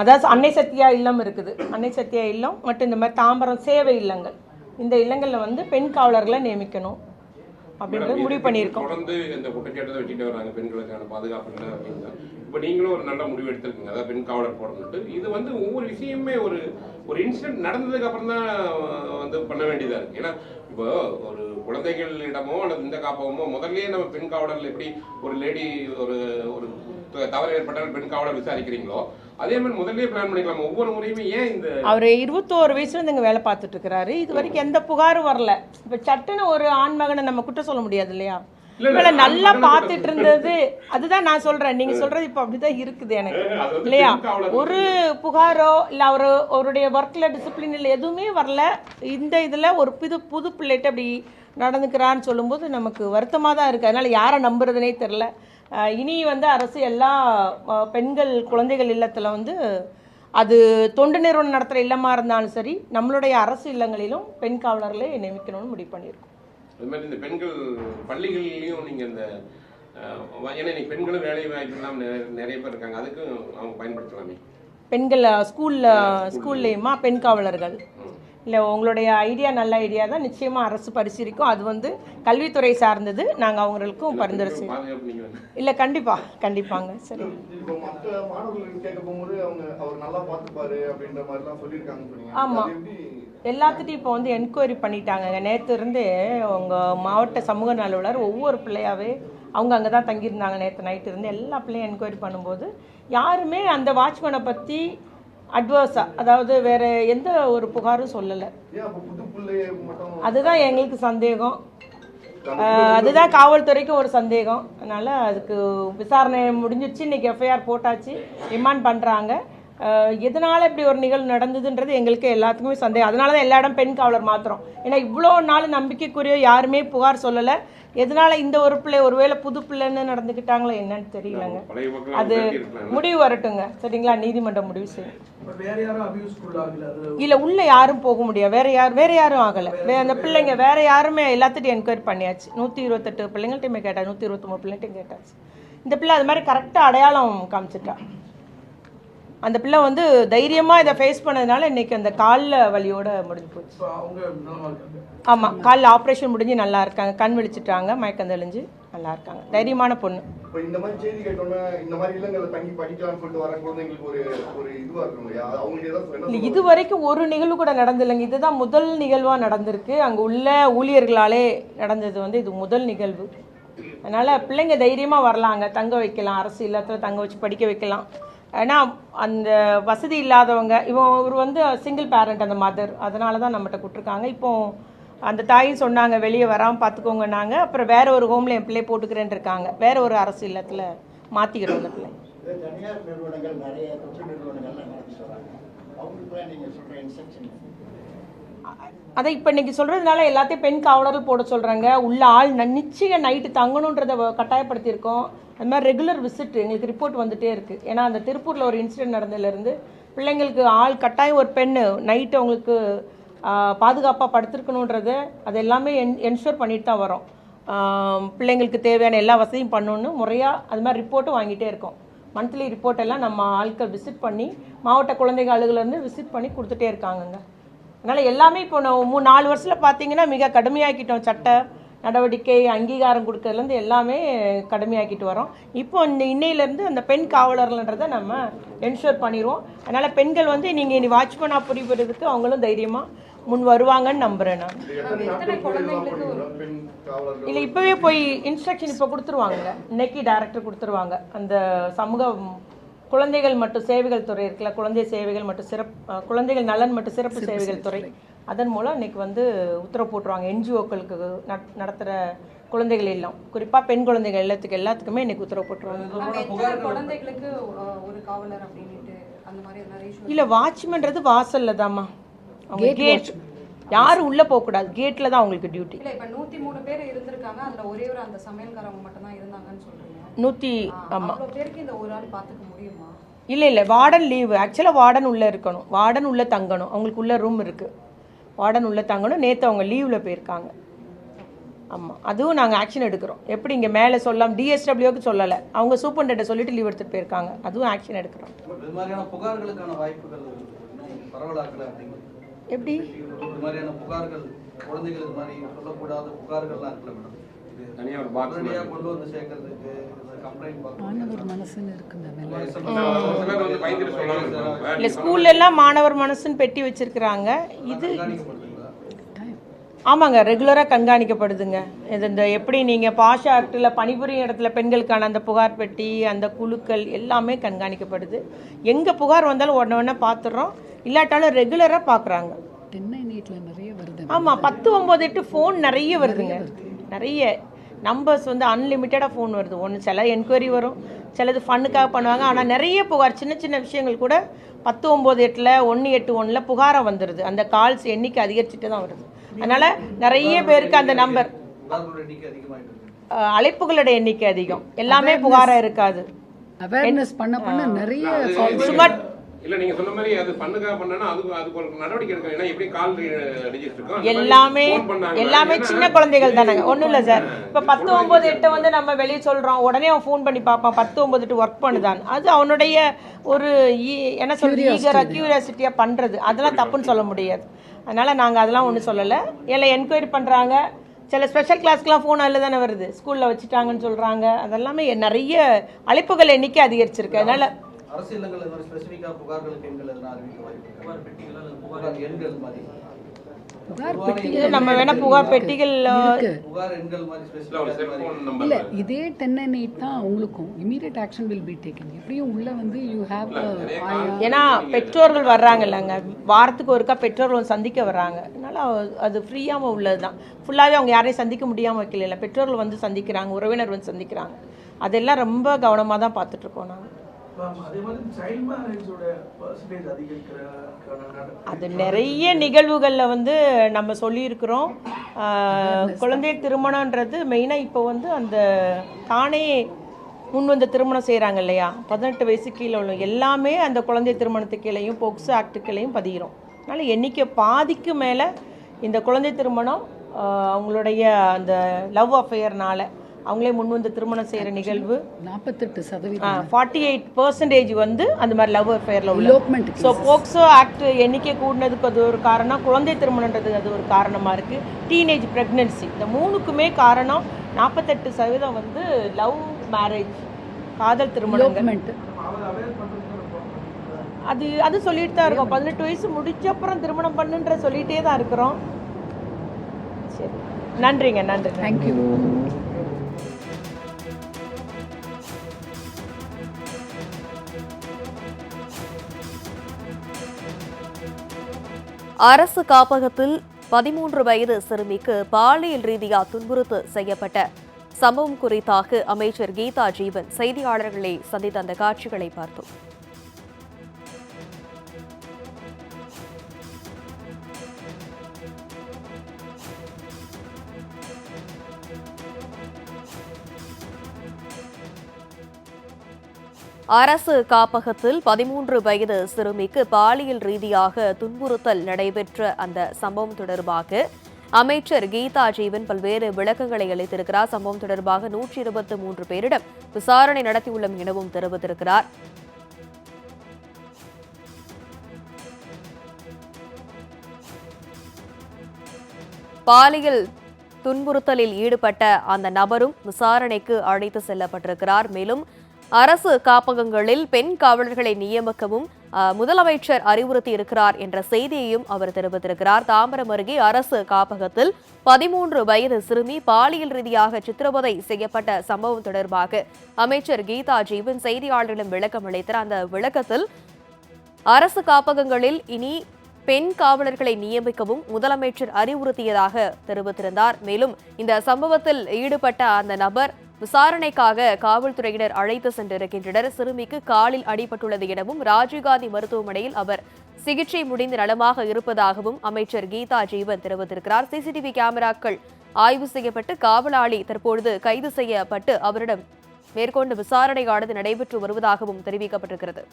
அதாவது அன்னை சத்யா இல்லம் இருக்குது. அன்னை சத்யா இல்லம் மற்றும் இந்த மாதிரி தாம்பரம் சேவை இல்லங்கள். இந்த இல்லங்களில் வந்து பெண் காவலர்களை நியமிக்கணும். அப்படின்றது முடிவு பண்ணியிருக்கோம். தொடர்ந்து இந்த குற்றச்சாட்டை வச்சுட்டு வராங்க பெண்களுக்கான பாதுகாப்பு இப்போ நீங்களும் ஒரு நல்ல முடிவு எடுத்திருக்கீங்க. அதாவது பெண் காவலர் போடணுட்டு இது வந்து ஒவ்வொரு விஷயமே ஒரு ஒரு இன்சிடென்ட் நடந்ததுக்கு அப்புறம் தான் வந்து பண்ண வேண்டியதா இருக்கு. ஏன்னா இப்போ ஒரு குழந்தைகளிடமோ அல்லது இந்த காப்பகமோ முதல்லயே நம்ம பெண் காவலர்கள் எப்படி ஒரு லேடி ஒரு ஒரு தவறு ஏற்பட்டால் பெண் காவலர் விசாரிக்கிறீங்களோ? அதே மாதிரி முதல்லயே பிளான் பண்ணிக்கலாம். ஒவ்வொரு முறையுமே ஏன் இந்த அவர் இருபத்தோரு வயசுல இருந்து வேலை பார்த்துட்டு இருக்கிறாரு இது வரைக்கும் எந்த புகாரும் வரல. இப்போ சட்டுன்னு ஒரு ஆண் மகனை நம்ம குற்றம் சொல்ல முடியாது இல்லையா? இல்ல, இல்ல, இவளை நல்லா பார்த்துட்டு இருந்தது அதுதான் நான் சொல்றேன். நீங்க சொல்றது இப்போ அப்படிதான் இருக்குது எனக்கு. இல்லையா? ஒரு புகாரோ இல்ல அவர் அவருடைய ஒர்க்ல டிசிப்ளின் இல்லை எதுவுமே வரல. இந்த இதுல ஒரு புது புது பிள்ளைகிட்ட அப்படி நடந்துக்கிறான்னு சொல்லும்போது நமக்கு வருத்தமா தான் இருக்கு. அதனால யாரை நம்புறதுனே தெரில இனி வந்து அரசு எல்லா பெண்கள் குழந்தைகள் இல்லத்துல வந்து அது தொண்டு நிறுவனம் நடத்துகிற இல்லமா இருந்தாலும் சரி நம்மளுடைய அரசு இல்லங்களிலும் பெண் காவலர்களை நியமிக்கணும்னு முடிவு பண்ணியிருக்கோம். அது மாதிரி இந்த பெண்கள் பள்ளிகள்லயும் நீங்க இந்த ஏன்னா இன்னைக்கு பெண்களும் வேலை வாய்ப்பு இல்லாம நிறைய- நிறைய பேர் இருக்காங்க. அதுக்கும் அவங்க பயன்படுத்தலாமே. பெண்கள் ஸ்கூல்ல ஸ்கூல்லையுமா பெண் காவலர்கள்? இல்லை உங்களுடைய ஐடியா நல்ல ஐடியா தான் நிச்சயமாக அரசு பரிசீலிக்கும். அது வந்து கல்வித்துறை சார்ந்தது. நாங்கள் அவங்களுக்கும் பரிந்துரை செய்வோம். இல்லை கண்டிப்பாக கண்டிப்பாங்க சரி. இப்போ மற்ற மாணவர்கள் கேட்க போகும்போது அவங்க அவர் நல்லா பார்த்துப்பாரு அப்படின்ற மாதிரிலாம் சொல்லியிருக்காங்கன்னு சொன்னீங்க ஆமா. அது எப்படி? எல்லாத்துட்டையும் இப்போ வந்து என்கொயரி பண்ணிட்டாங்க நேற்று இருந்து உங்கள் மாவட்ட சமூக நல அலுவலர் ஒவ்வொரு பிள்ளையாவே அவங்க அங்கே தான் தங்கியிருந்தாங்க நேற்று நைட்டு இருந்து. எல்லா பிள்ளையும் என்கொயரி பண்ணும்போது யாருமே அந்த வாட்ச்மேனை பற்றி அட்வர்ஸாக அதாவது வேற எந்த ஒரு புகாரும் சொல்லலை. அதுதான் எங்களுக்கு சந்தேகம். அதுதான் காவல்துறைக்கும் ஒரு சந்தேகம். அதனால் அதுக்கு விசாரணை முடிஞ்சிருச்சு இன்னைக்கு எஃப்ஐஆர் போட்டாச்சு ரிமாண்ட் பண்ணுறாங்க எதனால் இப்படி ஒரு நிகழ்வு நடந்ததுன்றது எங்களுக்கு எல்லாத்துக்குமே சந்தேகம். அதனால தான் எல்லா இடம் பெண் காவலர் மாத்திரம். ஏன்னா இவ்வளோ நாள் நம்பிக்கைக்குரிய யாருமே புகார் சொல்லலை. எதனால இந்த ஒரு பிள்ளை ஒருவேளை புது பிள்ளைன்னு நடந்துக்கிட்டாங்களோ என்னன்னு தெரியலங்க. அது முடிவு வரட்டுங்க. சரிங்களா? நீதிமன்றம் முடிவு செய்யும். இல்ல உள்ள யாரும் போக முடியாது. வேற யார் வேற யாரும் ஆகல. வே- அந்த பிள்ளைங்க வேற யாருமே எல்லாத்திட்டையும் என்கொயரி பண்ணியாச்சு. நூத்தி இருபத்தெட்டு பிள்ளைங்கள்ட்டையுமே கேட்டாச்சு. நூத்தி இருபத்தொம்பது பிள்ளைகிட்டையும் கேட்டாச்சு. இந்த பிள்ளை அது மாதிரி கரெக்டா அடையாளம் காமிச்சிட்டா. அந்த பிள்ளை வந்து தைரியமா இதை ஃபேஸ் பண்ணதுனால இன்னைக்கு அந்த கால்ல வலியோட முடிஞ்சு போச்சு. இப்ப அவங்க நலமா இருக்காங்க. ஆமா காலில் ஆப்ரேஷன் முடிஞ்சு நல்லா இருக்காங்க. கண் விழிச்சிட்டாங்க மயக்கம் தெளிஞ்சு நல்லா இருக்காங்க. தைரியமான பொண்ணு. இப்போ இந்த மாதிரி செய்தி கேட்டோன்னே இந்த மாதிரி இல்லங்களில் தங்கி படிக்கலாம்னு சொல்லிட்டு வர குழந்தைங்களுக்கு ஒரு ஒரு இதுவா இருக்கும் இல்லையா அவங்களுக்கு? இது வரைக்கும் ஒரு நிகழ்வு கூட நடந்தில்லைங்க இதுதான் முதல் நிகழ்வாக நடந்திருக்கு. அங்கே உள்ள ஊழியர்களாலே நடந்தது வந்து இது முதல் நிகழ்வு. அதனால் பிள்ளைங்க தைரியமாக வரலாங்க. தங்க வைக்கலாம் அரசு இல்லத்தில் தங்க வச்சு படிக்க வைக்கலாம். ஏன்னா அந்த வசதி இல்லாதவங்க இவன் இவர் வந்து சிங்கிள் பேரண்ட் அந்த மதர் அதனால தான் நம்மகிட்ட கொடுத்துருக்காங்க. இப்போ அந்த தாயும் சொன்னாங்க வெளியே வராமல் பார்த்துக்கோங்கன்னாங்க அப்புறம் வேற ஒரு ஹோமில் என் பிள்ளை போட்டுக்கிறேன்னு இருக்காங்க வேற ஒரு அரசு இல்லத்தில் மாற்றிக்கிறோம் அந்த பிள்ளை. நீங்கள் அதை இப்போ இன்னைக்கு சொல்கிறதுனால எல்லாத்தையும் பெண் காவலர்கள் போட சொல்கிறாங்க உள்ள ஆள் நிச்சயம் நைட்டு தங்கணுன்றதை கட்டாயப்படுத்தியிருக்கோம். அது மாதிரி ரெகுலர் விசிட் எங்களுக்கு ரிப்போர்ட் வந்துட்டே இருக்குது ஏன்னா அந்த திருப்பூரில் ஒரு இன்சிடென்ட் நடந்ததுலேருந்து பிள்ளைங்களுக்கு ஆள் கட்டாயம் ஒரு பெண்ணு. நைட்டு அவங்களுக்கு பாதுகாப்பாக படுத்திருக்கணுன்றது அது எல்லாமே என் என்ஷூர் பண்ணிட்டு தான் வரோம். பிள்ளைங்களுக்கு தேவையான எல்லா வசதியும் பண்ணணுன்னு முறையாக அது மாதிரி ரிப்போர்ட்டும் வாங்கிட்டே இருக்கோம். மந்த்லி ரிப்போர்ட் எல்லாம் நம்ம ஆட்கள் விசிட் பண்ணி மாவட்ட குழந்தைகள் அலுவலர்லேருந்து விசிட் பண்ணி கொடுத்துட்டே இருக்காங்கங்க. அதனால் எல்லாமே இப்போ நான் மூணு நாலு வருஷத்தில் பார்த்தீங்கன்னா மிக கடுமையாக்கிட்டோம் சட்டை. நடவடிக்கை அங்கீகாரம் கொடுக்கறதுலேருந்து எல்லாமே கடுமையாக்கிட்டு வரோம் இப்போ இந்த இன்னையிலேருந்து அந்த பெண் காவலர்கள்ன்றதை நம்ம என்ஷூர் பண்ணிடுவோம் அதனால் பெண்கள் வந்து நீங்கள் இனி வாட்ச்மேனாக புரிபடுறதுக்கு அவங்களும் தைரியமாக முன் வருவாங்கன்னு நம்புகிறேன் நான். எத்தனை இல்லை இப்போவே போய் இன்ஸ்ட்ரக்ஷன் இப்போ கொடுத்துருவாங்க இன்னைக்கு டேரக்டர் கொடுத்துருவாங்க. அந்த சமூக குழந்தைகள் மற்றும் சேவைகள் துறை இருக்குல்ல குழந்தை சேவைகள் மற்றும் சிறப்பு குழந்தைகள் நலன் மற்றும் சிறப்பு சேவைகள் துறை. அதன் மூலம் இன்னைக்கு வந்து உத்தரவு போட்டுருவாங்க. என்ஜிஓக்களுக்கு நடத்துகிற குழந்தைகள் இல்லம் குறிப்பாக பெண் குழந்தைகள் இல்லத்துக்கு எல்லாத்துக்குமே இன்னைக்கு உத்தரவு போட்டுருவாங்க. குழந்தைகளுக்கு ஒரு காவலர் அப்படின்னுட்டு அந்த மாதிரி எல்லாம் ரேஷியோ இல்லை வாட்ச்மேன்றது வாசல்ல தாம்மா. அவங்க கேட் யாரும் உள்ளே போகக்கூடாது. கேட்டில் தான் அவங்களுக்கு டியூட்டி இல்ல இப்ப நூத்தி மூணு பேர் இருந்திருக்காங்க. அதுல ஒரே ஒரு அந்த சமையல்காரவங்க மட்டும் தான் இருந்தாங்கன்னு சொல்றீங்க. நூற்றி ஆமாம் இல்லை இல்லை வார்டன் லீவு. ஆக்சுவலாக வார்டன் உள்ளே இருக்கணும். வார்டன் உள்ளே தங்கணும். அவங்களுக்கு உள்ள ரூம் இருக்குது வார்டன் உள்ளே தங்கணும். நேற்று அவங்க லீவில் போயிருக்காங்க. ஆமாம் அதுவும் நாங்கள் ஆக்ஷன் எடுக்கிறோம். எப்படி இங்கே மேலே சொல்லலாம் டிஎஸ்டபிள்யூக்கு சொல்லலை. அவங்க சூப்பர்டென்ட்டை சொல்லிட்டு லீவ் எடுத்துகிட்டு போயிருக்காங்க. அதுவும் ஆக்ஷன் எடுக்கிறோம். எப்படி? இது மாதிரியான புகார்கள் குழந்தைகள் இது மாதிரி சொல்லக்கூடாத புகார்கள்லாம் இருக்குல்ல மேடம் இது தனியா ஒரு மாதிரி. கொண்டு வந்து சேர்க்கறதுக்கு. இல்லை ஸ்கூல்ல எல்லாம் மாணவர் மனசுன்னு பெட்டி வச்சிருக்கிறாங்க. இது ஆமாங்க ரெகுலராக கண்காணிக்கப்படுதுங்க. இது இந்த எப்படி நீங்கள் பாஷா ஆக்டில் பணிபுரியும் இடத்துல பெண்களுக்கான அந்த புகார் பெட்டி அந்த குழுக்கள் எல்லாமே கண்காணிக்கப்படுது. எங்கே புகார் வந்தாலும் உடனே உடனே பார்த்துடுறோம் இல்லாட்டாலும் ரெகுலராக பார்க்குறாங்க ஆமாம் பத்து ஒம்பது எட்டு ஃபோன் நிறைய வருதுங்க. நிறைய. நம்பர்ஸ் வந்து அன்லிமிட்டடாக ஃபோன் வருது. ஒன்று சில என்கொயரி வரும் சிலது ஃபன்னுக்காக பண்ணுவாங்க. ஆனால் நிறைய புகார் சின்ன சின்ன விஷயங்கள் கூட பத்து ஒம்பது எட்டில் ஒன்று எட்டு ஒன்றில் புகாராக வந்துடுது அந்த கால்ஸ் எண்ணிக்கை அதிகரிச்சுட்டு தான் வருது. அதனால் நிறைய பேருக்கு அந்த நம்பர் அழைப்புகளோட எண்ணிக்கை அதிகம். எல்லாமே புகாராக இருக்காது. அவேர்னஸ் பண்ண பண்ண நிறைய சும்மா இல்ல நீங்க சொன்ன மாதிரி அது பண்ணுக்காக பண்ணனா அதுக்கு அதுக்கு ஒரு நடவடிக்கை எடுக்கணும். ஏன்னா எப்படி கால் மாதிரி எல்லாமே phone பண்ணாங்க. எல்லாமே சின்ன குழந்தைகள் தானேங்க. ஒன்றும் இல்லை சார். இப்போ பத்து ஒம்பது எட்டு வந்து நம்ம வெளியே சொல்கிறோம் உடனே அவன் ஃபோன் பண்ணி பார்ப்பான். பத்து ஒம்பது எட்டு ஒர்க் பண்ணுதான். அது அவனுடைய ஒரு என்ன சொல்றது ஈகரா கியூரியாசிட்டியாக பண்ணுறது அதெல்லாம் தப்புன்னு சொல்ல முடியாது. அதனால் நாங்கள் அதெல்லாம் ஒன்றும் சொல்லலை. இல்லை என்கொயரி பண்ணுறாங்க சில ஸ்பெஷல் கிளாஸ்க்குலாம் ஃபோன் அதில் தானே வருது. ஸ்கூலில் வச்சுட்டாங்கன்னு சொல்கிறாங்க அதெல்லாமே நிறைய அழைப்புகள் எண்ணிக்கை அதிகரிச்சிருக்கு. அதனால் அரசு இல்லங்கள் இது மாதிரி ஸ்பெசிஃபிக்கா புகார்களுக்கு எண்கள் எதனா அறிவிக்க வாய்ப்பு இருக்கா? புகார் எண்கள். மாதிரி. நம்ம வேணால் புகார் பெட்டிகள் இருக்கு. புகார் எண்கள் மாதிரி இல்ல இதே டென் எயிட் தான் அவங்களுக்கும் immediate action will be taken எப்படியும் உள்ள வந்து யூ ஹேவ் ஏன்னா பெற்றோர்கள் வர்றாங்கல்லங்க. வாரத்துக்கு ஒருக்கா பெற்றோர்கள் வந்து சந்திக்க வர்றாங்க. அதனால அது ஃப்ரீயாமல் உள்ளது தான் ஃபுல்லாகவே அவங்க யாரையும் சந்திக்க முடியாமல் வைக்கல பெற்றோர்கள் வந்து சந்திக்கிறாங்க உறவினர் வந்து சந்திக்கிறாங்க. அதெல்லாம் ரொம்ப கவனமாக தான் பார்த்துட்ருக்கோம் நாங்கள் அதே மாதிரி சைல்ட் மேரேஜோட பர்சன்டேஜ் அதிகரிக்கிறதுக்கான நட- அது நிறைய நிகழ்வுகளில் வந்து நம்ம சொல்லியிருக்கிறோம். குழந்தை திருமணன்றது மெயினாக இப்போ வந்து அந்த தானே முன் வந்து திருமணம் செய்கிறாங்க இல்லையா? பதினெட்டு வயசு கீழே உள்ள எல்லாமே அந்த குழந்தை திருமணத்துக்கு கீழேயும் போக்சோ ஆக்டு கீழேயும் பதிகிறோம். அதனால் எண்ணிக்கை பாதிக்கு மேலே இந்த குழந்தை திருமணம் அவங்களுடைய அந்த லவ் அஃபேர்னால அவங்களே முன் வந்து திருமணம் செய்கிற நிகழ்வு. நாற்பத்தெட்டு சதவீதம் ஃபார்ட்டி எயிட் பர்சன்டேஜ் வந்து அந்த மாதிரி லவ் அஃபேரில் உள்ள ஸோ போக்சோ ஆக்ட் எண்ணிக்கை கூடினதுக்கு அது ஒரு காரணம். குழந்தை திருமணன்றதுக்கு அது ஒரு காரணமாக இருக்குது டீனேஜ் ப்ரெக்னென்சி இந்த மூணுக்குமே காரணம் நாற்பத்தெட்டு சதவீதம் வந்து லவ் மேரேஜ் காதல் ரொம்ப அது அது சொல்லிட்டு தான் இருக்கோம். பதினெட்டு வயசு முடிச்ச அப்புறம் திருமணம் பண்ணுன்ற சொல்லிகிட்டே தான் இருக்கிறோம். சரி. நன்றிங்க நன்றி தேங்க்யூ அரசு காப்பகத்தில் பதிமூன்று வயது சிறுமிக்கு பாலியல் ரீதியா துன்புறுத்து செய்யப்பட்ட சம்பவம் குறித்தாக அமைச்சர் கீதா ஜீவன் செய்தியாளர்களை சந்தித்த அந்த காட்சிகளை பார்த்தோம். அரசு காப்பகத்தில் பதிமூன்று வயது சிறுமிக்கு பாலியல் ரீதியாக துன்புறுத்தல் நடைபெற்ற அந்த சம்பவம் தொடர்பாக அமைச்சர் கீதா ஜீவன் பல்வேறு விளக்கங்களை அளித்திருக்கிறார். சம்பவம் தொடர்பாக நூற்றி இருபத்தி மூன்று பேரிடம் விசாரணை நடத்தியுள்ளோம் எனவும் தெரிவித்திருக்கிறார். பாலியல் துன்புறுத்தலில் ஈடுபட்ட அந்த நபரும் விசாரணைக்கு அழைத்து செல்லப்பட்டிருக்கிறார். மேலும் அரசு காப்பகங்களில் பெண் காவலர்களை நியமிக்கவும் முதலமைச்சர் அறிவுறுத்தி இருக்கிறார் என்ற செய்தியையும் அவர் தெரிவித்திருக்கிறார். தாம்பரம் அருகே அரசு காப்பகத்தில் பதிமூன்று வயது சிறுமி பாலியல் ரீதியாக சித்திரவதை செய்யப்பட்ட சம்பவம் தொடர்பாக அமைச்சர் கீதா ஜீவன் செய்தியாளர்களிடம் விளக்கம் அளித்தார். அந்த விளக்கத்தில் அரசு காப்பகங்களில் இனி பெண் காவலர்களை நியமிக்கவும் முதலமைச்சர் அறிவுறுத்தியதாக தெரிவித்திருந்தார். மேலும் இந்த சம்பவத்தில் ஈடுபட்ட அந்த நபர் விசாரணைக்காக காவல்துறையினர் அழைத்து சென்றிருக்கின்றனர். சிறுமிக்கு காலில் அடிபட்டுள்ளது எனவும் ராஜீவ்காந்தி மருத்துவமனையில் அவர் சிகிச்சை முடிந்து நலமாக இருப்பதாகவும் அமைச்சர் கீதா ஜீவன் தெரிவித்திருக்கிறார். சிசிடிவி கேமராக்கள் ஆய்வு செய்யப்பட்டு காவலாளி தற்பொழுது கைது செய்யப்பட்டு அவரிடம் மேற்கொண்டு விசாரணையானது நடைபெற்று வருவதாகவும் தெரிவிக்கப்பட்டிருக்கிறது.